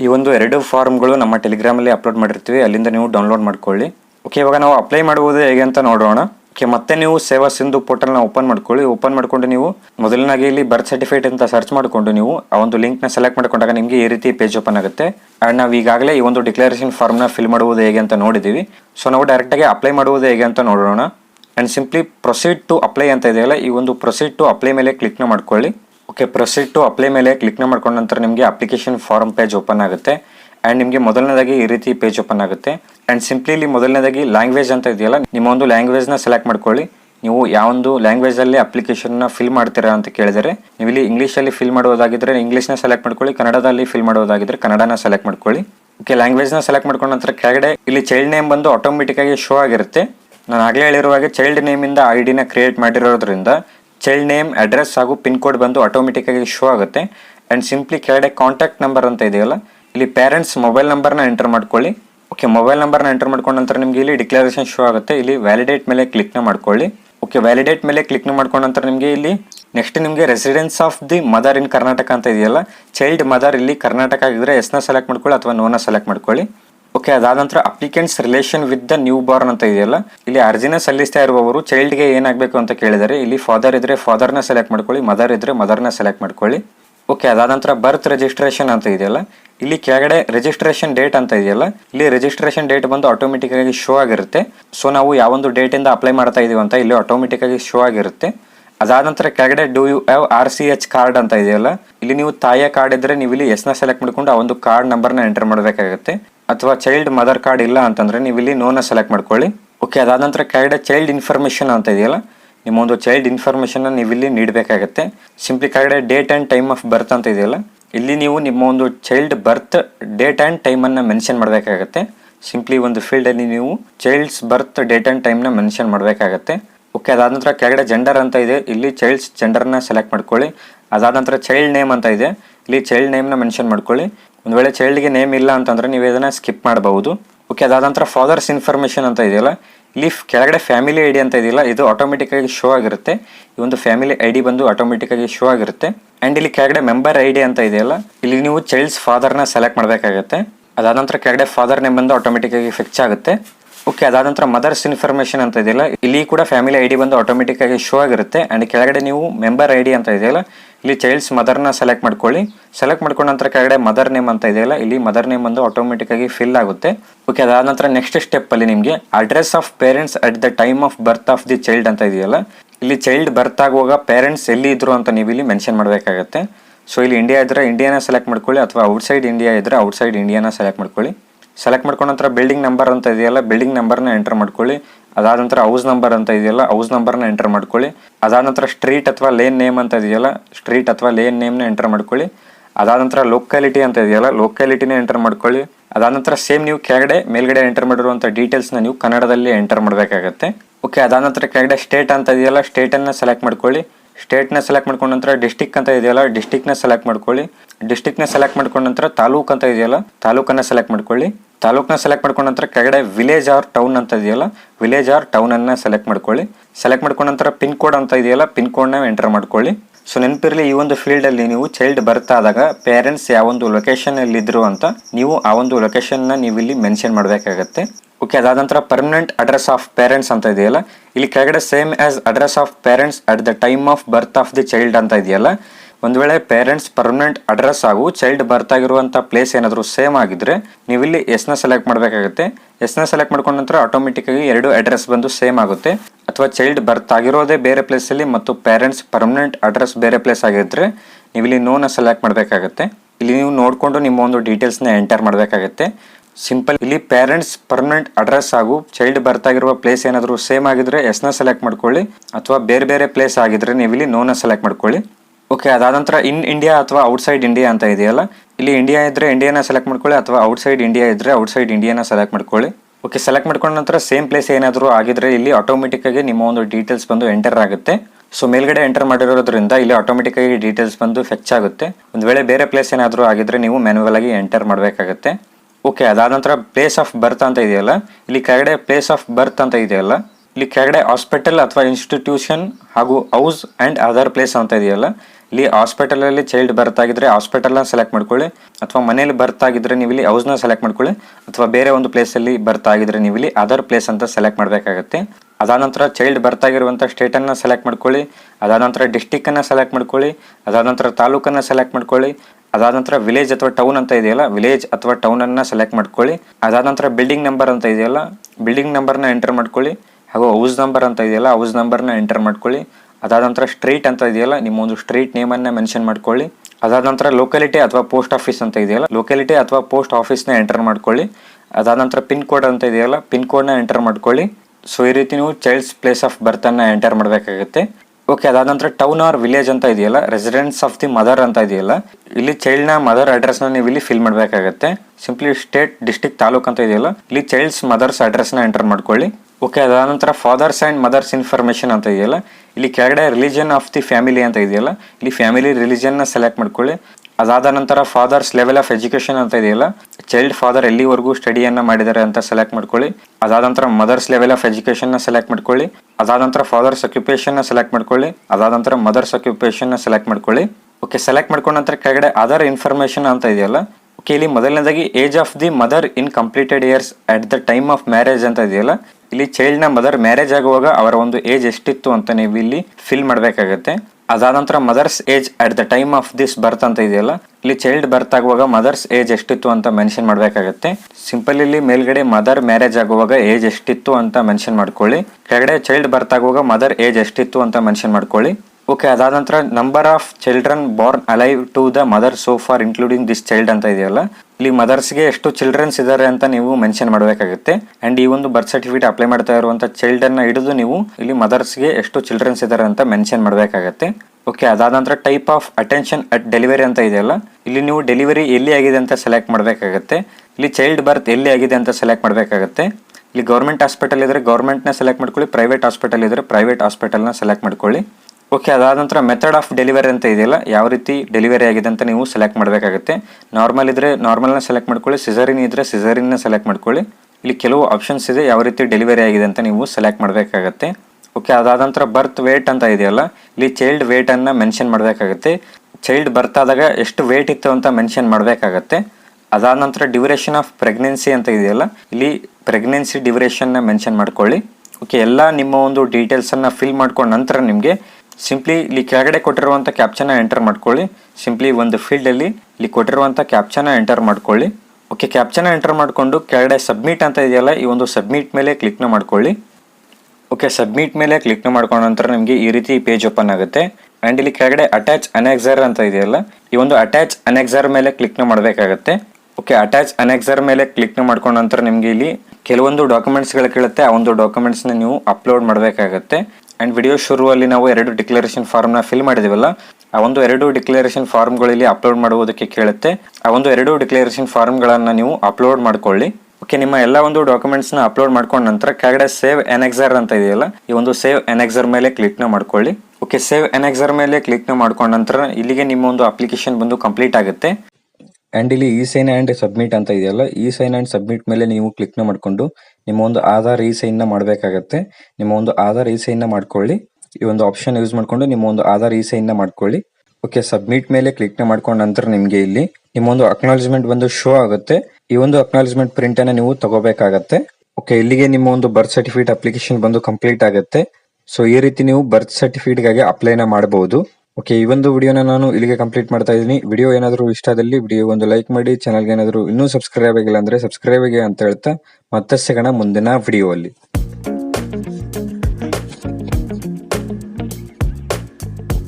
ಈ ಒಂದು ಎರಡು ಫಾರ್ಮ್ಗಳು ನಮ್ಮ ಟೆಲಿಗ್ರಾಮಲ್ಲಿ ಅಪ್ಲೋಡ್ ಮಾಡಿರ್ತೀವಿ. ಅಲ್ಲಿಂದ ನೀವು ಡೌನ್ಲೋಡ್ ಮಾಡ್ಕೊಳ್ಳಿ. ಓಕೆ ಇವಾಗ ನಾವು ಅಪ್ಲೈ ಮಾಡುವುದು ಹೇಗೆ ಅಂತ ನೋಡೋಣ. ಓಕೆ, ಮತ್ತೆ ನೀವು ಸೇವಾ ಸಿಂಧು ಪೋರ್ಟಲ್ನ ಓಪನ್ ಮಾಡ್ಕೊಳ್ಳಿ. ಓಪನ್ ಮಾಡಿಕೊಂಡು ನೀವು ಮೊದಲನಾಗಿ ಇಲ್ಲಿ ಬರ್ತ್ ಸರ್ಟಿಫಿಕೇಟ್ ಅಂತ ಸರ್ಚ್ ಮಾಡಿಕೊಂಡು ನೀವು ಆ ಒಂದು ಲಿಂಕ್ನ ಸೆಲೆಕ್ಟ್ ಮಾಡ್ಕೊಂಡಾಗ ನಿಮಗೆ ಈ ರೀತಿ ಪೇಜ್ ಓಪನ್ ಆಗುತ್ತೆ. ಆ್ಯಂಡ್ ನಾವು ಈಗಾಗಲೇ ಈ ಒಂದು ಡಿಕ್ಲರೇಷನ್ ಫಾರ್ಮ್ನ ಫಿಲ್ ಮಾಡುವುದು ಹೇಗೆ ಅಂತ ನೋಡಿದ್ದೀವಿ ಸೊ ನಾವು ಡೈರೆಕ್ಟಾಗಿ ಅಪ್ಲೈ ಮಾಡುವುದು ಹೇಗೆ ಅಂತ ನೋಡೋಣ. And simply proceed to apply ಅಂತ ಇದೆಯಲ್ಲ, ಈ ಒಂದು ಪ್ರೊಸೀಡ್ ಟು ಅಪ್ಲೈ ಮೇಲೆ ಕ್ಲಿಕ್ನ ಮಾಡ್ಕೊಳ್ಳಿ. ಓಕೆ ಪ್ರೊಸೀಡ್ ಟು ಅಪ್ಲೈ ಮೇಲೆ ಕ್ಲಿಕ್ನ ಮಾಡ್ಕೊಂಡ ನಂತರ ನಿಮಗೆ ಅಪ್ಲಿಕೇಶನ್ ಫಾರ್ಮ್ ಪೇಜ್ ಓಪನ್ ಆಗುತ್ತೆ. ಆ್ಯಂಡ್ ನಿಮಗೆ ಮೊದಲನೇದಾಗಿ ಈ ರೀತಿ ಪೇಜ್ ಓಪನ್ ಆಗುತ್ತೆ. ಆ್ಯಂಡ್ ಸಿಂಪ್ಲಿ ಇಲ್ಲಿ ಮೊದಲನೇದಾಗಿ ಲ್ಯಾಂಗ್ವೇಜ್ ಅಂತ ಇದೆಯಲ್ಲ, ನಿಮ್ಮ ಒಂದು ಲ್ಯಾಂಗ್ವೇಜ್ನ ಸೆಲೆಕ್ಟ್ ಮಾಡ್ಕೊಳ್ಳಿ. ನೀವು ಯಾವೊಂದು ಲ್ಯಾಂಗ್ವೇಜಲ್ಲಿ ಅಪ್ಲಿಕೇಶನ್ನ ಫಿಲ್ ಮಾಡ್ತೀರಾ ಅಂತ ಕೇಳಿದರೆ, ನೀವು ಇಲ್ಲಿ ಇಂಗ್ಲೀಷಲ್ಲಿ ಫಿಲ್ ಮಾಡೋದಾಗಿದ್ದರೆ ಇಂಗ್ಲೀಷ್ನ ಸೆಲೆಕ್ಟ್ ಮಾಡ್ಕೊಳ್ಳಿ, ಕನ್ನಡದಲ್ಲಿ ಫಿಲ್ ಮಾಡೋದಾಗಿದ್ದರೆ ಕನ್ನಡನ ಸೆಲೆಕ್ಟ್ ಮಾಡ್ಕೊಳ್ಳಿ. ಓಕೆ ಲ್ಯಾಂಗ್ವೇಜ್ನ ಸೆಲೆಕ್ಟ್ ಮಾಡ್ಕೊಂಡ ನಂತರ ಕೆಳಗಡೆ ಇಲ್ಲಿ ಚೈಲ್ಡ್ ನೇಮ್ ಬಂದು ಆಟೋಮೆಟಿಕ್ ಆಗಿ ಶೋ ಆಗಿರುತ್ತೆ. ನಾನು ಆಗಲೇ ಹೇಳಿರುವಾಗ ಚೈಲ್ಡ್ ನೇಮಿಂದ ಐ ಡಿನ ಕ್ರಿಯೇಟ್ ಮಾಡಿರೋದ್ರಿಂದ ಚೈಲ್ಡ್ ನೇಮ್ ಅಡ್ರೆಸ್ ಹಾಗೂ ಪಿನ್ ಕೋಡ್ ಬಂದು ಆಟೋಮೆಟಿಕ್ ಆಗಿ ಶೋ ಆಗುತ್ತೆ. ಆ್ಯಂಡ್ ಸಿಂಪ್ಲಿ ಕೆಳಗಡೆ ಕಾಂಟ್ಯಾಕ್ಟ್ ನಂಬರ್ ಅಂತ ಇದೆಯಲ್ಲ ಇಲ್ಲಿ ಪೇರೆಂಟ್ಸ್ ಮೊಬೈಲ್ ನಂಬರ್ನ ಎಂಟರ್ ಮಾಡ್ಕೊಳ್ಳಿ. ಓಕೆ ಮೊಬೈಲ್ ನಂಬರ್ನ ಎಂಟರ್ ಮಾಡ್ಕೊಂಡ ನಂತರ ನಿಮಗೆ ಇಲ್ಲಿ ಡಿಕ್ಲರೇಷನ್ ಶೋ ಆಗುತ್ತೆ. ಇಲ್ಲಿ ವ್ಯಾಲಿಡೇಟ್ ಮೇಲೆ ಕ್ಲಿಕ್ನ ಮಾಡ್ಕೊಳ್ಳಿ. ಓಕೆ ವ್ಯಾಲಿಡೇಟ್ ಮೇಲೆ ಕ್ಲಿಕ್ನ ಮಾಡ್ಕೊಂಡ ನಂತರ ನಿಮಗೆ ಇಲ್ಲಿ ನೆಕ್ಸ್ಟ್ ನಿಮಗೆ residence of the mother in Karnataka ಅಂತ ಇದೆಯಲ್ಲ ಚೈಲ್ಡ್ ಮದರ್ ಇಲ್ಲಿ ಕರ್ನಾಟಕ ಆಗಿದ್ರೆ ಎಸ್ನ ಸೆಲೆಕ್ಟ್ ಮಾಡ್ಕೊಳ್ಳಿ ಅಥವಾ ನೋನ ಸೆಲೆಕ್ಟ್ ಮಾಡ್ಕೊಳ್ಳಿ. ಓಕೆ ಅದಾದ ನಂತರ applicants relation with the newborn ಅಂತ ಇದೆಯಲ್ಲ, ಇಲ್ಲಿ ಅರ್ಜಿನ ಸಲ್ಲಿಸ್ತಾ ಇರುವವರು ಚೈಲ್ಡ್ಗೆ ಏನಾಗಬೇಕು ಅಂತ ಕೇಳಿದರೆ, ಇಲ್ಲಿ ಫಾದರ್ ಇದ್ರೆ ಫಾದರ್ನ ಸೆಲೆಕ್ಟ್ ಮಾಡ್ಕೊಳ್ಳಿ ಮದರ್ ಇದ್ರೆ ಮದರ್ನ ಸೆಲೆಕ್ಟ್ ಮಾಡ್ಕೊಳ್ಳಿ. ಓಕೆ ಅದಾದ ನಂತರ ಬರ್ತ್ ರಿಜಿಸ್ಟ್ರೇಷನ್ ಅಂತ ಇದೆಯಲ್ಲ? ಇಲ್ಲಿ ಕೆಳಗಡೆ ರಿಜಿಸ್ಟ್ರೇಷನ್ ಡೇಟ್ ಅಂತ ಇದೆಯಲ್ಲ? ಇಲ್ಲಿ ರಿಜಿಸ್ಟ್ರೇಷನ್ ಡೇಟ್ ಬಂದು ಆಟೋಮೆಟಿಕ್ ಆಗಿ ಶೋ ಆಗಿರುತ್ತೆ. ಸೊ ನಾವು ಯಾವೊಂದು ಇಂದ ಅಪ್ಲೈ ಮಾಡ್ತಾ ಇದೀವಿ ಅಂತ ಇಲ್ಲಿ ಆಟೋಮೆಟಿಕ್ ಆಗಿ ಶೋ ಆಗಿರುತ್ತೆ. ಅದಾದ ನಂತರ ಕೆಳಗಡೆ do you have R C H card ಅಂತ ಇದೆಯಲ್ಲ? ಇಲ್ಲಿ ನೀವು ತಾಯಿಯ ಕಾರ್ಡ್ ಇದ್ರೆ ನೀವು ಇಲ್ಲಿ ಎಸ್ನ ಸೆಲೆಕ್ಟ್ ಮಾಡ್ಕೊಂಡು ಆ ಒಂದು ಕಾರ್ಡ್ ನಂಬರ್ನ ಎಂಟರ್ ಮಾಡಬೇಕಾಗುತ್ತೆ. ಅಥವಾ ಚೈಲ್ಡ್ ಮದರ್ ಕಾರ್ಡ್ ಇಲ್ಲ ಅಂತಂದ್ರೆ ನೀವು ಇಲ್ಲಿ ನೋನ ಸೆಲೆಕ್ಟ್ ಮಾಡ್ಕೊಳ್ಳಿ. ಓಕೆ ಅದಾದ ನಂತರ ಕೆಳಗಡೆ ಚೈಲ್ಡ್ ಇನ್ಫಾರ್ಮೇಶನ್ ಅಂತ ಇದೆಯಲ್ಲ? ನಿಮ್ಮ ಒಂದು ಚೈಲ್ಡ್ ಇನ್ಫಾರ್ಮೇಷನ್ ನೀವು ಇಲ್ಲಿ ನೀಡಬೇಕಾಗತ್ತೆ ಸಿಂಪ್ಲಿ ಕೆಳಗಡೆ date and time of birth ಅಂತ ಇದೆಯಲ್ಲ, ಇಲ್ಲಿ ನೀವು ನಿಮ್ಮ ಒಂದು ಚೈಲ್ಡ್ ಬರ್ತ್ ಡೇಟ್ ಆ್ಯಂಡ್ ಟೈಮನ್ನು ಮೆನ್ಷನ್ ಮಾಡಬೇಕಾಗತ್ತೆ. ಸಿಂಪ್ಲಿ ಒಂದು ಫೀಲ್ಡಲ್ಲಿ ನೀವು ಚೈಲ್ಡ್ಸ್ ಬರ್ತ್ ಡೇಟ್ ಆ್ಯಂಡ್ ಟೈಮ್ನ ಮೆನ್ಷನ್ ಮಾಡಬೇಕಾಗತ್ತೆ. ಓಕೆ ಅದಾದ ನಂತರ ಕೆಳಗಡೆ ಜೆಂಡರ್ ಅಂತ ಇದೆ. ಇಲ್ಲಿ ಚೈಲ್ಡ್ಸ್ ಜೆಂಡರ್ನ ಸೆಲೆಕ್ಟ್ ಮಾಡ್ಕೊಳ್ಳಿ. ಅದಾದ ನಂತರ ಚೈಲ್ಡ್ ನೇಮ್ ಅಂತ ಇದೆ. ಇಲ್ಲಿ ಚೈಲ್ಡ್ ನೇಮ್ನ ಮೆನ್ಷನ್ ಮಾಡ್ಕೊಳ್ಳಿ. ಒಂದು ವೇಳೆ ಚೈಲ್ಡ್ಗೆ ನೇಮ್ ಇಲ್ಲ ಅಂತಂದ್ರೆ ನೀವು ಇದನ್ನು ಸ್ಕಿಪ್ ಮಾಡಬಹುದು. ಓಕೆ ಅದಾದ ನಂತರ ಫಾದರ್ಸ್ ಇನ್ಫಾರ್ಮೇಷನ್ ಅಂತ ಇದೆಯಲ್ಲ? ಇಲ್ಲಿ ಕೆಳಗಡೆ ಫ್ಯಾಮಿಲಿ ಐ ಡಿ ಅಂತ ಇದೆಯಲ್ಲ, ಇದು ಆಟೋಮೆಟಿಕ್ ಆಗಿ ಶೋ ಆಗಿರುತ್ತೆ. ಈ ಒಂದು ಫ್ಯಾಮಿಲಿ ಐ ಡಿ ಬಂದು ಆಟೋಮೆಟಿಕ್ ಆಗಿ ಶೋ ಆಗಿರುತ್ತೆ. ಆ್ಯಂಡ್ ಇಲ್ಲಿ ಕೆಳಗಡೆ ಮೆಂಬರ್ ಐ ಡಿ ಅಂತ ಇದೆಯಲ್ಲ, ಇಲ್ಲಿ ನೀವು ಚೈಲ್ಡ್ಸ್ ಫಾದರ್ನ ಸೆಲೆಕ್ಟ್ ಮಾಡಬೇಕಾಗುತ್ತೆ. ಅದಾದ ನಂತರ ಕೆಳಗಡೆ ಫಾದರ್ ನೇಮ್ ಬಂದು ಆಟೋಮೆಟಿಕ್ ಆಗಿ ಫಿಕ್ಸ್ ಆಗುತ್ತೆ. ಓಕೆ ಅದಾದ ನಂತರ ಮದರ್ಸ್ ಇನ್ಫಾರ್ಮೇಷನ್ ಅಂತ ಇದೆಯಲ್ಲ, ಇಲ್ಲಿ ಕೂಡ ಫ್ಯಾಮಿಲಿ ಐ ಡಿ ಬಂದು ಆಟೋಮೆಟಿಕ್ ಆಗಿ ಶೋ ಆಗಿರುತ್ತೆ. ಆ್ಯಂಡ್ ಕೆಳಗಡೆ ನೀವು ಮೆಂಬರ್ ಐ ಡಿ ಅಂತ ಇದೆಯಲ್ಲ ಇಲ್ಲಿ ಚೈಲ್ಡ್ಸ್ ಮದರ್ನ ಸೆಲೆಕ್ಟ್ ಮಾಡ್ಕೊಳ್ಳಿ. ಸೆಲೆಕ್ಟ್ ಮಾಡ್ಕೊಂಡ ನಂತರ ಕೆಳಗಡೆ ಮದರ್ ನೇಮ್ ಅಂತ ಇದೆಯಲ್ಲ ಇಲ್ಲಿ ಮದರ್ ನೇಮ್ ಬಂದು ಆಟೋಮೆಟಿಕ್ ಆಗಿ ಫಿಲ್ ಆಗುತ್ತೆ. ಓಕೆ ಅದಾದ ನಂತರ ನೆಕ್ಸ್ಟ್ ಸ್ಟೆಪ್ ಅಲ್ಲಿ ನಿಮಗೆ address of parents at the time of birth of the child ಅಂತ ಇದೆಯಲ್ಲ, ಇಲ್ಲಿ ಚೈಲ್ಡ್ ಬರ್ತ್ ಆಗುವಾಗ ಪೇರೆಂಟ್ಸ್ ಎಲ್ಲಿ ಇದ್ರು ಅಂತ ನೀವು ಇಲ್ಲಿ ಮೆನ್ಷನ್ ಮಾಡಬೇಕಾಗತ್ತೆ. ಸೊ ಇಲ್ಲಿ ಇಂಡಿಯಾ ಇದ್ರೆ ಇಂಡಿಯಾನ ಸೆಲೆಕ್ಟ್ ಮಾಡ್ಕೊಳ್ಳಿ, ಅಥವಾ ಔಟ್ಸೈಡ್ ಇಂಡಿಯಾ ಇದ್ರೆ ಔಟ್ಸೈಡ್ ಇಂಡಿಯಾನ ಸೆಲೆಕ್ಟ್ ಮಾಡ್ಕೊಳ್ಳಿ. ಸೆಲೆಕ್ಟ್ ಮಾಡ್ಕೊಂಡ ನಂತರ ಬಿಲ್ಡಿಂಗ್ ನಂಬರ್ ಅಂತ ಇದೆಯಲ್ಲ ಬಿಲ್ಡಿಂಗ್ ನಂಬರ್ನ ಎಂಟರ್ ಮಾಡ್ಕೊಳ್ಳಿ. ಅದಾದ ನಂತರ ಹೌಸ್ ನಂಬರ್ ಅಂತ ಇದೆಯಲ್ಲ ಹೌಸ್ ನಂಬರ್ನ ಎಂಟರ್ ಮಾಡ್ಕೊಳ್ಳಿ. ಅದಾದ ನಂತರ ಸ್ಟ್ರೀಟ್ ಅಥವಾ ಲೇನ್ ನೇಮ್ ಅಂತ ಇದೆಯಲ್ಲ ಸ್ಟ್ರೀಟ್ ಅಥವಾ ಲೇನ್ ನೇಮ್ನ ಎಂಟರ್ ಮಾಡ್ಕೊಳ್ಳಿ. ಅದಾದ ನಂತರ ಲೋಕಾಲಿಟಿ ಅಂತ ಇದೆಯಲ್ಲ ಲೋಕಾಲಿಟಿನ ಎಂಟರ್ ಮಾಡ್ಕೊಳ್ಳಿ. ಅದಾದ ನಂತರ ಸೇಮ್ ನೀವು ಕೆಳಗಡೆ, ಮೇಲ್ಗಡೆ ಎಂಟರ್ ಮಾಡಿರುವಂಥ ಡೀಟೇಲ್ಸ್ನ ನೀವು ಕನ್ನಡದಲ್ಲಿ ಎಂಟರ್ ಮಾಡಬೇಕಾಗತ್ತೆ. ಓಕೆ ಅದಾದ ನಂತರ ಕೆಳಗಡೆ ಸ್ಟೇಟ್ ಅಂತ ಇದೆಯಲ್ಲ ಸ್ಟೇಟನ್ನು ಸೆಲೆಕ್ಟ್ ಮಾಡ್ಕೊಳ್ಳಿ. ಸ್ಟೇಟ್ನ ಸೆಲೆಕ್ಟ್ ಮಾಡ್ಕೊಂಡ ನಂತರ ಡಿಸ್ಟಿಕ್ ಅಂತ ಇದೆಯಲ್ಲ ಡಿಸ್ಟಿಕ್ನ ಸೆಲೆಕ್ಟ್ ಮಾಡ್ಕೊಳ್ಳಿ. ಡಿಸ್ಟಿಕ್ನ ಸೆಲೆಕ್ಟ್ ಮಾಡ್ಕೊಂಡ ನಂತರ ತಾಲೂಕು ಅಂತ ಇದೆಯಲ್ಲ, ತಾಲೂಕನ್ನು ಸೆಲೆಕ್ಟ್ ಮಾಡ್ಕೊಳ್ಳಿ. ತಾಲೂಕ್ನ ಸೆಲೆಕ್ಟ್ ಮಾಡ್ಕೊಂಡ ನಂತರ ಕೆಳಗಡೆ ವಿಲೇಜ್ ಆರ್ ಟೌನ್ ಅಂತ ಇದೆಯಲ್ಲ ವಿಲೇಜ್ ಆರ್ ಟೌನ್ ಅನ್ನ ಸೆಲೆಕ್ಟ್ ಮಾಡ್ಕೊಳ್ಳಿ. ಸೆಲೆಕ್ಟ್ ಮಾಡ್ಕೊಂಡ ನಂತರ ಪಿನ್ ಕೋಡ್ ಅಂತ ಇದೆಯಲ್ಲ ಪಿನ್ ಕೋಡ್ನ ಎಂಟರ್ ಮಾಡ್ಕೊಳ್ಳಿ. ಸೊ ನೆನಪಿರಲಿ ಈ ಒಂದು ಫೀಲ್ಡ್ ಅಲ್ಲಿ ನೀವು ಚೈಲ್ಡ್ ಬರ್ತ್ ಆದಾಗ ಪೇರೆಂಟ್ಸ್ ಲೊಕೇಶನ್ ಅಲ್ಲಿ ಇದ್ರು ಅಂತ ನೀವು ಆ ಒಂದು ಲೊಕೇಶನ್ನ ನೀವು ಇಲ್ಲಿ ಮೆನ್ಷನ್ ಮಾಡಬೇಕಾಗತ್ತೆ. ಓಕೆ ಅದಾದ ನಂತರ ಪರ್ಮನೆಂಟ್ ಅಡ್ರೆಸ್ ಆಫ್ ಪೇರೆಂಟ್ಸ್ ಅಂತ ಇದೆಯಲ್ಲ, ಇಲ್ಲಿ ಕೆಳಗಡೆ same as address of parents at the time of birth of the child ಅಂತ ಇದೆಯಲ್ಲ ಒಂದು ವೇಳೆ ಪೇರೆಂಟ್ಸ್ ಪರ್ಮನೆಂಟ್ ಅಡ್ರೆಸ್ ಹಾಗೂ ಚೈಲ್ಡ್ ಬರ್ತ್ ಆಗಿರುವಂಥ ಪ್ಲೇಸ್ ಏನಾದರೂ ಸೇಮ್ ಆಗಿದ್ರೆ, ನೀವು ಇಲ್ಲಿ ಎಸ್ನ ಸೆಲೆಕ್ಟ್ ಮಾಡಬೇಕಾಗುತ್ತೆ. ಎಸ್ನ ಸೆಲೆಕ್ಟ್ ಮಾಡ್ಕೊಂಡ ನಂತರ ಆಟೋಮೆಟಿಕ್ಕಾಗಿ ಎರಡು ಅಡ್ರೆಸ್ ಬಂದು ಸೇಮ್ ಆಗುತ್ತೆ. ಅಥವಾ ಚೈಲ್ಡ್ ಬರ್ತ್ ಆಗಿರೋದೇ ಬೇರೆ ಪ್ಲೇಸಲ್ಲಿ ಮತ್ತು ಪೇರೆಂಟ್ಸ್ ಪರ್ಮನೆಂಟ್ ಅಡ್ರೆಸ್ ಬೇರೆ ಪ್ಲೇಸ್ ಆಗಿದ್ರೆ, ನೀವು ಇಲ್ಲಿ ನೋನ ಸೆಲೆಕ್ಟ್ ಮಾಡಬೇಕಾಗುತ್ತೆ. ಇಲ್ಲಿ ನೀವು ನೋಡಿಕೊಂಡು ನಿಮ್ಮ ಒಂದು ಡೀಟೇಲ್ಸ್ನ ಎಂಟರ್ ಮಾಡಬೇಕಾಗುತ್ತೆ. ಸಿಂಪಲ್ ಇಲ್ಲಿ ಪೇರೆಂಟ್ಸ್ ಪರ್ಮನೆಂಟ್ ಅಡ್ರೆಸ್ ಹಾಗೂ ಚೈಲ್ಡ್ ಬರ್ತ್ ಆಗಿರುವ ಪ್ಲೇಸ್ ಏನಾದರೂ ಸೇಮ್ ಆಗಿದ್ರೆ ಎಸ್ನ ಸೆಲೆಕ್ಟ್ ಮಾಡ್ಕೊಳ್ಳಿ. ಅಥವಾ ಬೇರೆ ಬೇರೆ ಪ್ಲೇಸ್ ಆಗಿದ್ರೆ ನೀವು ಇಲ್ಲಿ ನೋನ ಸೆಲೆಕ್ಟ್ ಮಾಡ್ಕೊಳ್ಳಿ. ಓಕೆ ಅದಾದ ನಂತರ ಇನ್ ಇಂಡಿಯಾ ಅಥವಾ ಔಟ್ಸೈಡ್ ಇಂಡಿಯಾ ಅಂತ ಇದೆಯಲ್ಲ? ಇಲ್ಲಿ ಇಂಡಿಯಾ ಇದ್ರೆ ಇಂಡಿಯಾನ ಸೆಲೆಕ್ಟ್ ಮಾಡ್ಕೊಳ್ಳಿ ಅಥವಾ ಔಟ್ಸೈಡ್ ಇಂಡಿಯಾ ಇದ್ರೆ ಔಟ್ಸೈಡ್ ಇಂಡಿಯಾನ ಸೆಲೆಕ್ಟ್ ಮಾಡ್ಕೊಳ್ಳಿ. ಓಕೆ ಸೆಲೆಕ್ಟ್ ಮಾಡ್ಕೊಂಡ ನಂತರ ಸೇಮ್ ಪ್ಲೇಸ್ ಏನಾದರೂ ಆಗಿದ್ರೆ ಇಲ್ಲಿ ಆಟೋಮೆಟಿಕ್ ಆಗಿ ನಿಮ್ಮ ಒಂದು ಡೀಟೇಲ್ಸ್ ಬಂದು ಎಂಟರ್ ಆಗುತ್ತೆ. ಸೊ ಮೇಲ್ಗಡೆ ಎಂಟರ್ ಮಾಡಿರೋದ್ರಿಂದ ಇಲ್ಲಿ ಆಟೋಮೆಟಿಕ್ ಆಗಿ ಡೀಟೇಲ್ಸ್ ಬಂದು ಫೆಚ್ ಆಗುತ್ತೆ. ಒಂದು ವೇಳೆ ಬೇರೆ ಪ್ಲೇಸ್ ಏನಾದರೂ ಆಗಿದ್ರೆ ನೀವು ಮ್ಯಾನುವಲ್ ಆಗಿ ಎಂಟರ್ ಮಾಡಬೇಕಾಗುತ್ತೆ. ಓಕೆ ಅದಾದ ನಂತರ ಪ್ಲೇಸ್ ಆಫ್ ಬರ್ತ್ ಅಂತ ಇದೆಯಲ್ಲ? ಇಲ್ಲಿ ಕೆಳಗಡೆ ಪ್ಲೇಸ್ ಆಫ್ ಬರ್ತ್ ಅಂತ ಇದೆಯಲ್ಲ? ಇಲ್ಲಿ ಕೆಳಗಡೆ ಹಾಸ್ಪಿಟಲ್ ಅಥವಾ ಇನ್ಸ್ಟಿಟ್ಯೂಷನ್ ಹಾಗೂ ಹೌಸ್ ಆ್ಯಂಡ್ ಅದರ್ ಪ್ಲೇಸ್ ಅಂತ ಇದೆಯಲ್ಲ? ಇಲ್ಲಿ ಹಾಸ್ಪಿಟಲಲ್ಲಿ ಚೈಲ್ಡ್ ಬರ್ತ್ ಆಗಿದ್ರೆ ಹಾಸ್ಪಿಟಲ್ನ ಸೆಲೆಕ್ಟ್ ಮಾಡ್ಕೊಳ್ಳಿ. ಅಥವಾ ಮನೇಲಿ ಬರ್ತ್ ಆಗಿದ್ರೆ ನೀವು ಇಲ್ಲಿ ಹೌಸ್ನ ಸೆಲೆಕ್ಟ್ ಮಾಡ್ಕೊಳ್ಳಿ. ಅಥವಾ ಬೇರೆ ಒಂದು ಪ್ಲೇಸಲ್ಲಿ ಬರ್ತ್ ಆಗಿದ್ರೆ ನೀವು ಇಲ್ಲಿ ಅದರ್ ಪ್ಲೇಸ್ ಅಂತ ಸೆಲೆಕ್ಟ್ ಮಾಡಬೇಕಾಗತ್ತೆ. ಅದಾದ ನಂತರ ಚೈಲ್ಡ್ ಬರ್ತ್ ಆಗಿರುವಂಥ ಸ್ಟೇಟನ್ನು ಸೆಲೆಕ್ಟ್ ಮಾಡ್ಕೊಳ್ಳಿ. ಅದಾದ ನಂತರ ಡಿಸ್ಟಿಕ್ಕನ್ನು ಸೆಲೆಕ್ಟ್ ಮಾಡ್ಕೊಳ್ಳಿ. ಅದಾದ ನಂತರ ತಾಲೂಕನ್ನು ಸೆಲೆಕ್ಟ್ ಮಾಡ್ಕೊಳ್ಳಿ. ಅದಾದ ನಂತರ ವಿಲೇಜ್ ಅಥವಾ ಟೌನ್ ಅಂತ ಇದೆಯಲ್ಲ ವಿಲೇಜ್ ಅಥವಾ ಟೌನನ್ನು ಸೆಲೆಕ್ಟ್ ಮಾಡ್ಕೊಳ್ಳಿ. ಅದಾದ ನಂತರ ಬಿಲ್ಡಿಂಗ್ ನಂಬರ್ ಅಂತ ಇದೆಯಲ್ಲ ಬಿಲ್ಡಿಂಗ್ ನಂಬರ್ನ ಎಂಟರ್ ಮಾಡ್ಕೊಳ್ಳಿ. ಹಾಗೂ ಹೌಸ್ ನಂಬರ್ ಅಂತ ಇದೆಯಲ್ಲ ಹೌಸ್ ನಂಬರ್ನ ಎಂಟರ್ ಮಾಡ್ಕೊಳ್ಳಿ. ಅದಾದ ನಂತರ ಸ್ಟ್ರೀಟ್ ಅಂತ ಇದೆಯಲ್ಲ ನಿಮ್ಮ ಒಂದು ಸ್ಟ್ರೀಟ್ ನೇಮನ್ನು ಮೆನ್ಷನ್ ಮಾಡ್ಕೊಳ್ಳಿ. ಅದಾದ ನಂತರ ಲೋಕಾಲಿಟಿ ಅಥವಾ ಪೋಸ್ಟ್ ಆಫೀಸ್ ಅಂತ ಇದೆಯಲ್ಲ ಲೋಕಾಲಿಟಿ ಅಥವಾ ಪೋಸ್ಟ್ ಆಫೀಸ್ನ ಎಂಟರ್ ಮಾಡ್ಕೊಳ್ಳಿ. ಅದಾದ ನಂತರ ಪಿನ್ ಕೋಡ್ ಅಂತ ಇದೆಯಲ್ಲ ಪಿನ್ ಕೋಡ್ನ ಎಂಟರ್ ಮಾಡ್ಕೊಳ್ಳಿ. ಸೊ ಈ ರೀತಿ ನೀವು ಚೈಲ್ಡ್ಸ್ ಪ್ಲೇಸ್ ಆಫ್ ಬರ್ತನ್ನು ಎಂಟರ್ ಮಾಡಬೇಕಾಗುತ್ತೆ. ಓಕೆ ಅದಾದ ನಂತರ ಟೌನ್ ಆರ್ ವಿಲೇಜ್ ಅಂತ ಇದೆಯಲ್ಲ ರೆಸಿಡೆನ್ಸ್ ಆಫ್ ದಿ ಮದರ್ ಅಂತ ಇದೆಯಲ್ಲ, ಇಲ್ಲಿ ಚೈಲ್ಡ್ನ ಮದರ್ ಅಡ್ರೆಸ್ನ ನೀವು ಇಲ್ಲಿ ಫಿಲ್ ಮಾಡಬೇಕಾಗತ್ತೆ. ಸಿಂಪ್ಲಿ ಸ್ಟೇಟ್ ಡಿಸ್ಟಿಕ್ ತಾಲೂಕ್ ಅಂತ ಇದೆಯಲ್ಲ, ಇಲ್ಲಿ ಚೈಲ್ಡ್ಸ್ ಮದರ್ಸ್ ಅಡ್ರೆಸ್ನ ಎಂಟರ್ ಮಾಡ್ಕೊಳ್ಳಿ. ಓಕೆ ಅದಾದ ನಂತರ ಫಾದರ್ಸ್ ಆ್ಯಂಡ್ ಮದರ್ಸ್ ಇನ್ಫಾರ್ಮೇಷನ್ ಅಂತ ಇದೆಯಲ್ಲ? ಇಲ್ಲಿ ಕೆಳಗಡೆ ರಿಲಿಜನ್ ಆಫ್ ದಿ ಫ್ಯಾಮಿಲಿ ಅಂತ ಇದೆಯಲ್ಲ? ಇಲ್ಲಿ ಫ್ಯಾಮಿಲಿ ರಿಲಿಜನ್ನ ಸೆಲೆಕ್ಟ್ ಮಾಡ್ಕೊಳ್ಳಿ. ಅದಾದ ನಂತರ ಫಾದರ್ಸ್ ಲೆವೆಲ್ ಆಫ್ ಎಜುಕೇಶನ್ ಅಂತ ಇದೆಯಲ್ಲ? ಚೈಲ್ಡ್ ಫಾದರ್ ಎಲ್ಲಿವರೆಗೂ ಸ್ಟಡಿಯನ್ನು ಮಾಡಿದ್ದಾರೆ ಅಂತ ಸೆಲೆಕ್ಟ್ ಮಾಡ್ಕೊಳ್ಳಿ. ಅದಾದ ನಂತರ ಮದರ್ಸ್ ಲೆವೆಲ್ ಆಫ್ ಎಜುಕೇಷನ್ನ ಸೆಲೆಕ್ಟ್ ಮಾಡ್ಕೊಳ್ಳಿ. ಅದಾದ ನಂತರ ಫಾದರ್ಸ್ ಅಕ್ಯುಪೇಷನ್ನ ಸೆಲೆಕ್ಟ್ ಮಾಡ್ಕೊಳ್ಳಿ. ಅದಾದ ನಂತರ ಮದರ್ಸ್ ಅಕ್ಯುಪೇಷನ್ನ ಸೆಲೆಕ್ಟ್ ಮಾಡ್ಕೊಳ್ಳಿ. ಓಕೆ ಸೆಲೆಕ್ಟ್ ಮಾಡ್ಕೊಂಡ ನಂತರ ಕೆಳಗಡೆ ಅದರ್ ಇನ್ಫಾರ್ಮೇಷನ್ ಅಂತ ಇದೆಯಲ್ಲ? ಓಕೆ, ಇಲ್ಲಿ ಮೊದಲನೇದಾಗಿ age of the mother in completed years at the time of marriage ಅಂತ ಇದೆಯಲ್ಲ? ಇಲ್ಲಿ ಚೈಲ್ಡ್ನ ಮದರ್ ಮ್ಯಾರೇಜ್ ಆಗುವಾಗ ಅವರ ಒಂದು ಏಜ್ ಎಷ್ಟಿತ್ತು ಅಂತ ನೀವು ಇಲ್ಲಿ ಫಿಲ್ ಮಾಡಬೇಕಾಗತ್ತೆ. ಅದಾದ ನಂತರ mother's age at the time of this birth ಅಂತ ಇದೆಯಲ್ಲ, ಇಲ್ಲಿ ಚೈಲ್ಡ್ ಬರ್ತ್ ಆಗುವಾಗ ಮದರ್ಸ್ ಏಜ್ ಎಷ್ಟಿತ್ತು ಅಂತ ಮೆನ್ಷನ್ ಮಾಡಬೇಕಾಗತ್ತೆ. ಸಿಂಪಲ್ ಇಲ್ಲಿ ಮೇಲ್ಗಡೆ ಮದರ್ ಮ್ಯಾರೇಜ್ ಆಗುವಾಗ ಏಜ್ ಎಷ್ಟಿತ್ತು ಅಂತ ಮೆನ್ಷನ್ ಮಾಡ್ಕೊಳ್ಳಿ. ಕೆಳಗಡೆ ಚೈಲ್ಡ್ ಬರ್ತ್ ಆಗುವಾಗ ಮದರ್ ಏಜ್ ಎಷ್ಟಿತ್ತು ಅಂತ ಮೆನ್ಷನ್ ಮಾಡ್ಕೊಳ್ಳಿ. ಓಕೆ ಅದಾದ ನಂತರ number of children born alive to the mother so far including this child ಅಂತ ಇದೆಯಲ್ಲ? ಇಲ್ಲಿ ಮದರ್ಸ್ಗೆ ಎಷ್ಟು ಚಿಲ್ಡ್ರನ್ಸ್ ಇದ್ದಾರೆ ಅಂತ ನೀವು ಮೆನ್ಷನ್ ಮಾಡಬೇಕಾಗುತ್ತೆ. ಅಂಡ್ ಈ ಒಂದು ಬರ್ತ್ ಸರ್ಟಿಫಿಕೇಟ್ ಅಪ್ಲೈ ಮಾಡ್ತಾ ಚೈಲ್ಡ್ ಅನ್ನ ಹಿಡಿದು ನೀವು ಇಲ್ಲಿ ಮದರ್ಸ್ಗೆ ಎಷ್ಟು ಚಿಲ್ಡ್ರನ್ಸ್ ಇದ್ದಾರೆ ಅಂತ ಮೆನ್ಷನ್ ಮಾಡಬೇಕಾಗತ್ತೆ. ಓಕೆ ಅದಾದ ನಂತರ type of attention at delivery ಅಂತ ಇದೆಯಲ್ಲ? ಇಲ್ಲಿ ನೀವು ಡೆಲಿವರಿ ಎಲ್ಲಿ ಆಗಿದೆ ಅಂತ ಸೆಲೆಕ್ಟ್ ಮಾಡಬೇಕಾಗತ್ತೆ. ಇಲ್ಲಿ ಚೈಲ್ಡ್ ಬರ್ತ್ ಎಲ್ಲಿ ಆಗಿದೆ ಅಂತ ಸೆಲೆಕ್ಟ್ ಮಾಡಬೇಕಾಗತ್ತೆ. ಇಲ್ಲಿ ಗೌರ್ಮೆಂಟ್ ಹಾಸ್ಪಿಟಲ್ ಇದ್ರೆ ಗೌರ್ಮೆಂಟ್ನ ಸೆಲೆಕ್ಟ್ ಮಾಡ್ಕೊಳ್ಳಿ ಪ್ರೈವೇಟ್ ಹಾಸ್ಪಿಟಲ್ ಇದ್ದರೆ ಪ್ರೈವೇಟ್ ಹಾಸ್ಪಿಟಲ್ನ ಸೆಲೆಕ್ಟ್ ಮಾಡ್ಕೊಳ್ಳಿ. ಓಕೆ ಅದಾದ ನಂತರ ಮೆಥಡ್ ಆಫ್ ಡೆಲಿವರಿ ಅಂತ ಇದೆಯಲ್ಲ, ಯಾವ ರೀತಿ ಡೆಲಿವರಿ ಆಗಿದೆ ಅಂತ ನೀವು ಸೆಲೆಕ್ಟ್ ಮಾಡಬೇಕಾಗುತ್ತೆ. ನಾರ್ಮಲ್ ಇದ್ರೆ ನಾರ್ಮಲ್ನ ಸೆಲೆಕ್ಟ್ ಮಾಡ್ಕೊಳ್ಳಿ ಸಿಸರಿನ್ ಇದ್ರೆ ಸಿಸರಿನ್ನ ಸೆಲೆಕ್ಟ್ ಮಾಡ್ಕೊಳ್ಳಿ. ಇಲ್ಲಿ ಕೆಲವು ಆಪ್ಷನ್ಸ್ ಇದೆ ಯಾವ ರೀತಿ ಡೆಲಿವರಿ ಆಗಿದೆ ಅಂತ ನೀವು ಸೆಲೆಕ್ಟ್ ಮಾಡಬೇಕಾಗತ್ತೆ. ಓಕೆ ಅದಾದ ನಂತರ ಬರ್ತ್ ವೇಟ್ ಅಂತ ಇದೆಯಲ್ಲ, ಇಲ್ಲಿ ಚೈಲ್ಡ್ ವೇಟನ್ನು ಮೆನ್ಷನ್ ಮಾಡಬೇಕಾಗತ್ತೆ. ಚೈಲ್ಡ್ ಬರ್ತ್ ಆದಾಗ ಎಷ್ಟು ವೇಟ್ ಇತ್ತು ಅಂತ ಮೆನ್ಷನ್ ಮಾಡಬೇಕಾಗತ್ತೆ. ಅದಾದ ನಂತರ ಡ್ಯೂರೇಷನ್ ಆಫ್ ಪ್ರೆಗ್ನೆನ್ಸಿ ಅಂತ ಇದೆಯಲ್ಲ, ಇಲ್ಲಿ ಪ್ರೆಗ್ನೆನ್ಸಿ ಡ್ಯೂರೇಷನ್ನ ಮೆನ್ಷನ್ ಮಾಡ್ಕೊಳ್ಳಿ. ಓಕೆ ಎಲ್ಲ ನಿಮ್ಮ ಒಂದು ಡೀಟೇಲ್ಸನ್ನು ಫಿಲ್ ಮಾಡ್ಕೊಂಡ ನಂತರ ನಿಮಗೆ ಸಿಂಪ್ಲಿ ಇಲ್ಲಿ ಕೆಳಗಡೆ ಕೊಟ್ಟಿರುವಂಥ ಕ್ಯಾಪ್ಚನ್ನ ಎಂಟರ್ ಮಾಡ್ಕೊಳ್ಳಿ. ಸಿಂಪ್ಲಿ ಒಂದು ಫೀಲ್ಡಲ್ಲಿ ಇಲ್ಲಿ ಕೊಟ್ಟಿರುವಂಥ ಕ್ಯಾಪ್ಚನ್ನ ಎಂಟರ್ ಮಾಡ್ಕೊಳ್ಳಿ. ಓಕೆ ಕ್ಯಾಪ್ಚನ್ನ ಎಂಟರ್ ಮಾಡಿಕೊಂಡು ಕೆಳಗಡೆ ಸಬ್ಮಿಟ್ ಅಂತ ಇದೆಯಲ್ಲ, ಈ ಒಂದು ಸಬ್ಮಿಟ್ ಮೇಲೆ ಕ್ಲಿಕ್ನ ಮಾಡ್ಕೊಳ್ಳಿ. ಓಕೆ ಸಬ್ಮಿಟ್ ಮೇಲೆ ಕ್ಲಿಕ್ ಮಾಡ್ಕೊಂಡ ನಂತರ ನಿಮಗೆ ಈ ರೀತಿ ಪೇಜ್ ಓಪನ್ ಆಗುತ್ತೆ. ಆ್ಯಂಡ್ ಇಲ್ಲಿ ಕೆಳಗಡೆ ಅಟ್ಯಾಚ್ ಅನೆಕ್ಸರ್ ಅಂತ ಇದೆಯಲ್ಲ, ಈ ಒಂದು ಅಟ್ಯಾಚ್ ಅನೆಕ್ಸರ್ ಮೇಲೆ ಕ್ಲಿಕ್ನ ಮಾಡಬೇಕಾಗತ್ತೆ. ಓಕೆ ಅಟ್ಯಾಚ್ ಅನೆಕ್ಸರ್ ಮೇಲೆ ಕ್ಲಿಕ್ನ ಮಾಡ್ಕೊಂಡ ನಂತರ ನಿಮಗೆ ಇಲ್ಲಿ ಕೆಲವೊಂದು ಡಾಕ್ಯುಮೆಂಟ್ಸ್ಗಳು ಕೇಳುತ್ತೆ. ಆ ಒಂದು ಡಾಕ್ಯುಮೆಂಟ್ಸ್ನ ನೀವು ಅಪ್ಲೋಡ್ ಮಾಡಬೇಕಾಗತ್ತೆ. ಆ್ಯಂಡ್ ವಿಡಿಯೋ ಶುರುವಲ್ಲಿ ನಾವು ಎರಡು ಡಿಕ್ಲರೇಷನ್ ಫಾರ್ಮ್ನ ಫಿಲ್ ಮಾಡಿದೀವಲ್ಲ, ಆ ಒಂದು ಎರಡು ಡಿಕ್ಲರೇಷನ್ ಫಾರ್ಮ್ಗಳಲ್ಲಿ ಅಪ್ಲೋಡ್ ಮಾಡುವುದಕ್ಕೆ ಕೇಳುತ್ತೆ. ಆ ಒಂದು ಎರಡು ಡಿಕ್ಲರೇಷನ್ ಫಾರ್ಮ್ಗಳನ್ನು ನೀವು ಅಪ್ಲೋಡ್ ಮಾಡ್ಕೊಳ್ಳಿ. ಓಕೆ ನಿಮ್ಮ ಎಲ್ಲ ಒಂದು ಡಾಕ್ಯುಮೆಂಟ್ಸ್ನ ಅಪ್ಲೋಡ್ ಮಾಡ್ಕೊಂಡ ನಂತರ ಕೆಳಗಡೆ ಸೇವ್ ಎನೆಕ್ಸರ್ ಅಂತ ಇದೆಯಲ್ಲ, ಈ ಒಂದು ಸೇವ್ ಎನೆಕ್ಸರ್ ಮೇಲೆ ಕ್ಲಿಕ್ನ ಮಾಡ್ಕೊಳ್ಳಿ. ಓಕೆ ಸೇವ್ ಎನೆಕ್ಸರ್ ಮೇಲೆ ಕ್ಲಿಕ್ನ ಮಾಡ್ಕೊಂಡ ನಂತರ ಇಲ್ಲಿಗೆ ನಿಮ್ಮ ಒಂದು ಅಪ್ಲಿಕೇಶನ್ ಬಂದು ಕಂಪ್ಲೀಟ್ ಆಗುತ್ತೆ. ಆ್ಯಂಡ್ ಇಲ್ಲಿ ಈ ಸೈನ್ ಆ್ಯಂಡ್ ಸಬ್ಮಿಟ್ ಅಂತ ಇದೆಯಲ್ಲ ಈ ಸೈನ್ ಆ್ಯಂಡ್ ಸಬ್ಮಿಟ್ ಮೇಲೆ ನೀವು ಕ್ಲಿಕ್ನ ಮಾಡಿಕೊಂಡು ನಿಮ್ಮ ಒಂದು ಆಧಾರ್ ಈ ಸೈನ್ನ ಮಾಡಬೇಕಾಗತ್ತೆ. ನಿಮ್ಮ ಒಂದು ಆಧಾರ್ ಈ ಸೈನ್ನ ಮಾಡ್ಕೊಳ್ಳಿ. ಈ ಒಂದು ಆಪ್ಷನ್ ಯೂಸ್ ಮಾಡಿಕೊಂಡು ನಿಮ್ಮ ಒಂದು ಆಧಾರ್ ಈ ಸೈನ್ನ ಮಾಡ್ಕೊಳ್ಳಿ. ಓಕೆ ಸಬ್ಮಿಟ್ ಮೇಲೆ ಕ್ಲಿಕ್ನ ಮಾಡ್ಕೊಂಡ ನಂತರ ನಿಮಗೆ ಇಲ್ಲಿ ನಿಮ್ಮ ಒಂದು ಅಕ್ನಾಲಜ್ಮೆಂಟ್ ಬಂದು ಶೋ ಆಗುತ್ತೆ. ಈ ಒಂದು ಅಕ್ನಾಲಜ್ಮೆಂಟ್ ಪ್ರಿಂಟ್ ಅನ್ನ ನೀವು ತಗೋಬೇಕಾಗತ್ತೆ. ಓಕೆ ಇಲ್ಲಿಗೆ ನಿಮ್ಮ ಒಂದು ಬರ್ತ್ ಸರ್ಟಿಫಿಕೇಟ್ ಅಪ್ಲಿಕೇಶನ್ ಬಂದು ಕಂಪ್ಲೀಟ್ ಆಗುತ್ತೆ. ಸೊ ಈ ರೀತಿ ನೀವು ಬರ್ತ್ ಸರ್ಟಿಫಿಕೇಟ್ಗಾಗಿ ಅಪ್ಲೈನ ಮಾಡಬಹುದು ಓಕೆ ಈ ಒಂದು ವಿಡಿಯೋನ ನಾನು ಇಲ್ಲಿಗೆ ಕಂಪ್ಲೀಟ್ ಮಾಡ್ತಾ ಇದ್ದೀನಿ. ವಿಡಿಯೋ ಏನಾದರೂ ಇಷ್ಟ ಆದಲ್ಲಿ ವಿಡಿಯೋ ಒಂದು ಲೈಕ್ ಮಾಡಿ ಚಾನಲ್ಗೆ ಏನಾದರೂ ಇನ್ನೂ ಸಬ್ಸ್ಕ್ರೈಬ್ ಆಗಿಲ್ಲ ಅಂದ್ರೆ ಸಬ್ಸ್ಕ್ರೈಬ್ ಆಗಿ ಅಂತ ಹೇಳ್ತಾ ಮತ್ತೆ ಸಿಗೋಣ ಮುಂದಿನ ವಿಡಿಯೋ ಅಲ್ಲಿ